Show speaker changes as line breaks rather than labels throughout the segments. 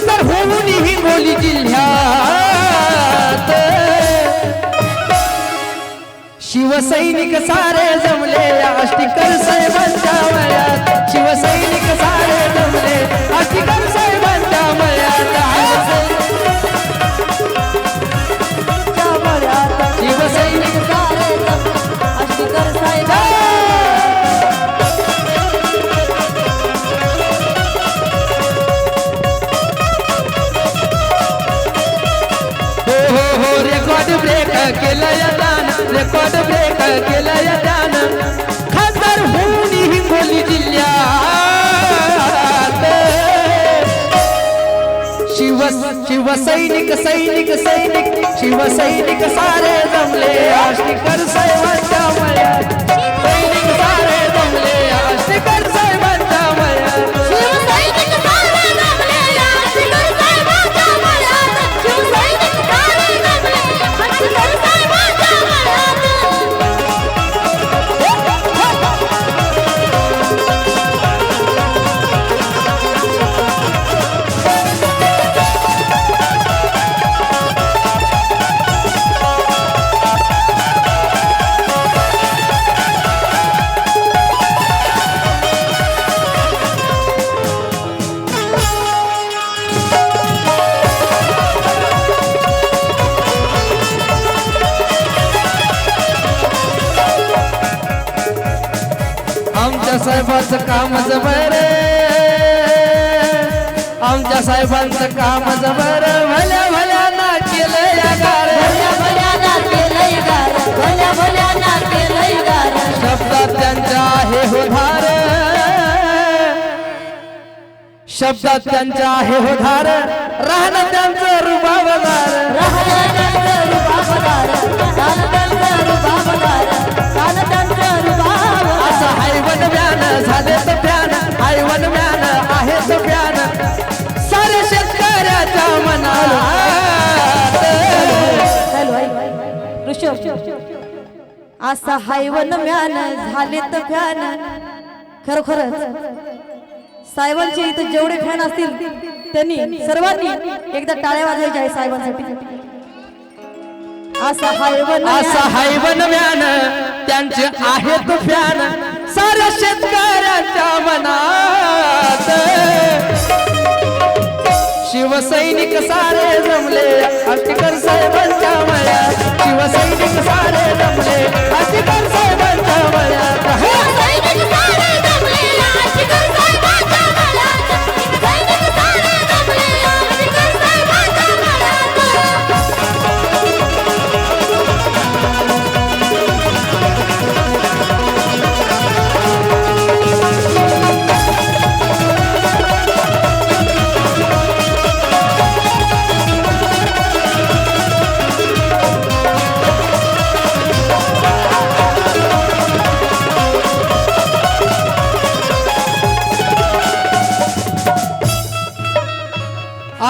केलंय त्यानं खासदार होऊन हिंगोली जिल्ह्यात. शिवसैनिक सारे जमले आष्टीकर साहेबांच्या मळ्यात शिवसैनिक सारे जमले आष्टीकर रेकॉर्ड ब्रेक केलं दान रेकॉर्ड ब्रेक केलं दान खासदार होऊन हिंगोली जिल्ह्यात. शिव शिवसैनिक सैनिक सैनिक शिवसैनिक सारे जमले. आष्टीकर साहेबांच्या मळ्यात आमच्या साहेबांचं काम जबर आमच्या साहेबांचं काम जबर. भल्या भल्या ना केलं शब्दात त्यांच्या आहे हो धार शब्दात त्यांच्या आहे हो राहणं त्यांचं असा हायवन म्यान झाले तर
फॅन. खरोखरच साहेबांचे इथे जेवढे फॅन असतील त्यांनी सर्वांनी एकदा टाळ्या वाजवायच्या आहे साहेबांसाठी असा हायवन
असा हायवन म्यान त्यांचे आहेत फॅन साऱ्या शेतकऱ्यांच्या मनात. शिवसैनिक सारे जमले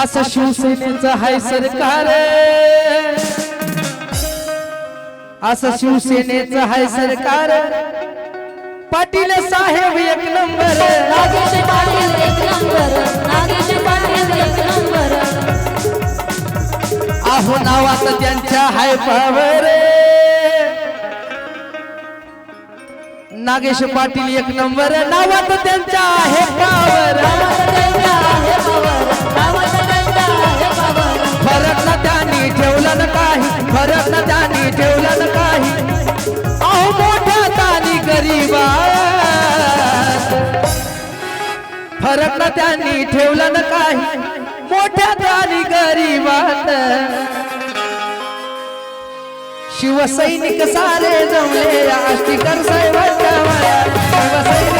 असं शिवसेनेचं हाय सरकार असं शिवसेनेचं हाय सरकार पाटील साहेब एक नंबर
नागेश पाटील एक नंबर नागेश पाटील एक नंबर
अहो नावात त्यांच्या हाय पावर नागेश पाटील एक नंबर नावात आहे
त्यांच्या आहे. पावर
ठेवलं काही फरक ना त्यांनी ठेवलं काही. अहो मोठ्या तानी गरीबा फरक ना त्यांनी ठेवलं ना काही मोठ्या तानी गरीबात. शिवसैनिक सारे जमले आष्टीकर साहेबांच्या मळ्यात शिवसैनिक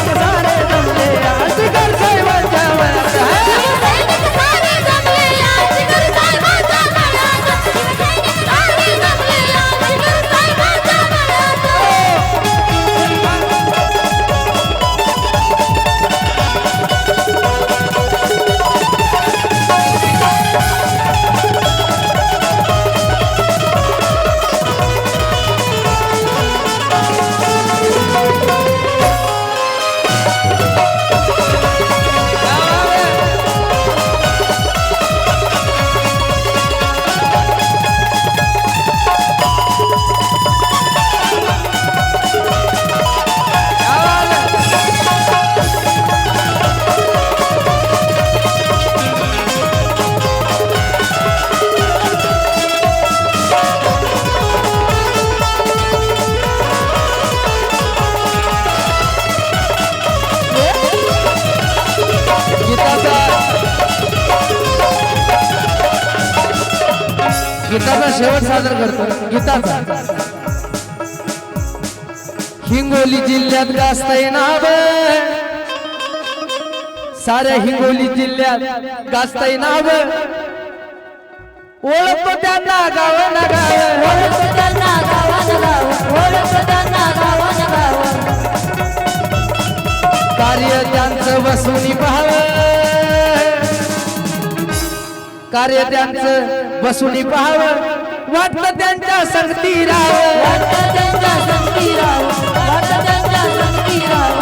शेवट सादर करतो. गीताचा हिंगोली जिल्ह्यात गाजतय नाव साऱ्या हिंगोली जिल्ह्यात गाजतय नाव ओळखतो त्यांना गाव ना गाव.
ओळख त्यांना गावानं गाव. ओळख त्यांना गावानं गाव.
कार्य त्यांचं वसुनी भाव. कार्य त्यांचं वसुनी भाव. वाटतं त्यांच्या संगती राव
वाटतं त्यांच्या संगती राव वाटतं त्यांच्या संगती राव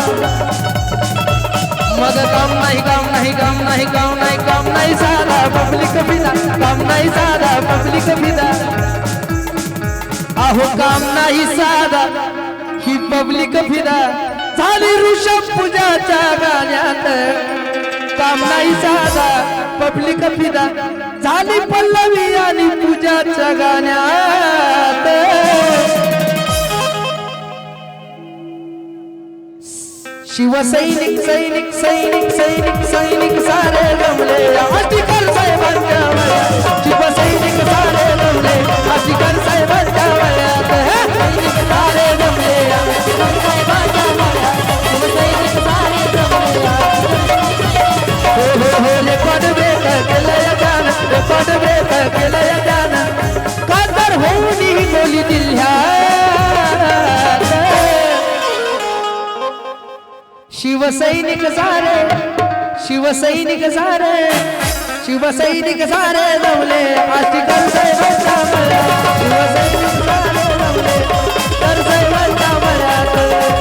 मग काम नाही काम नाही काम नाही काम नाही काम नाही साधा पब्लिक फिदा काम नाही साधा पब्लिक फिदा अहो काम नाही साधा ही पब्लिक फिदा झाली ऋषभ पूजाच्या गाण्यात. काम नाही साधा पब्लिक फिदा झाली पल्लवी आणि तुझ्याच्या गाण्यात. शिवसैनिक सैनिक सैनिक सैनिक सैनिक सारे जमले. आष्टीकर साहेबांच्या शिवसैनिक सारे
शिवसैनिक सारे
शिवसैनिक सारे दौले आस्तिकांचे शिवसैनिक